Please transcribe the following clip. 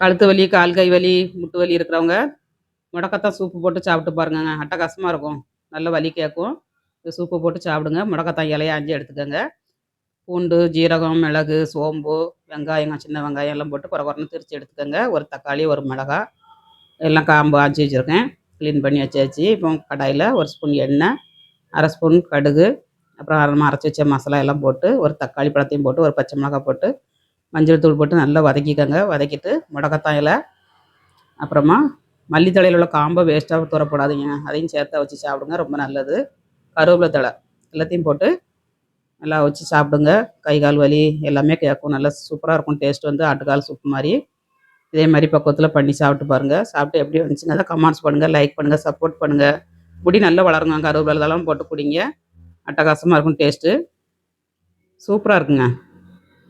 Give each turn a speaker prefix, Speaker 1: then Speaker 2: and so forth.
Speaker 1: கழுத்து வலி கால் கை வலி முட்டு வலி இருக்கிறவங்க முடக்கத்தான் சூப்பு போட்டு சாப்பிட்டு பாருங்கங்க. அட்டகாசமாக இருக்கும். நல்ல வலி கேட்கும். இந்த சூப்பு போட்டு சாப்பிடுங்க. முடக்கத்தான் இலையை அஞ்சு எடுத்துக்கோங்க. பூண்டு ஜீரகம் மிளகு சோம்பு வெங்காயம் சின்ன வெங்காயம் எல்லாம் போட்டு குறை குறைன்னு திரிச்சு எடுத்துக்கோங்க. ஒரு தக்காளி ஒரு மிளகாய் எல்லாம் காம்பு ஆஞ்சி வச்சுருக்கேன். க்ளீன் பண்ணி வச்சாச்சு. இப்போ கடாயில் ஒரு ஸ்பூன் எண்ணெய் அரை ஸ்பூன் கடுகு அப்புறம் அரைச்சி வச்ச மசாலா எல்லாம் போட்டு ஒரு தக்காளி பழத்தையும் போட்டு ஒரு பச்சை மிளகா போட்டு மஞ்சள் தூள் போட்டு நல்லா வதக்கிக்கோங்க. வதக்கிட்டு முடக்கத்தாயில் அப்புறமா மல்லித்தலையில் உள்ள காம்பை வேஸ்ட்டாக தூரப்படாதீங்க அதையும் சேர்த்து வச்சு சாப்பிடுங்க ரொம்ப நல்லது. கருவேப்பிலை தழை எல்லாத்தையும் போட்டு நல்லா வச்சு சாப்பிடுங்க. கை கால் வலி எல்லாமே கேட்கும். நல்லா சூப்பராக இருக்கும். டேஸ்ட் வந்து ஆட்டுக்கால் சூப் மாதிரி. இதே மாதிரி பக்குவத்தில் பண்ணி சாப்பிட்டு பாருங்கள் சாப்பிட்டு எப்படி வந்துச்சுங்க அதை கமெண்ட்ஸ் பண்ணுங்கள் லைக் பண்ணுங்கள் சப்போர்ட் பண்ணுங்கள் முடி நல்லா வளருங்க. கருவேப்பிலை இதெல்லாம் போட்டு குடிங்க. அட்டகாசமாக இருக்கும் டேஸ்ட்டு சூப்பராக இருக்குங்க.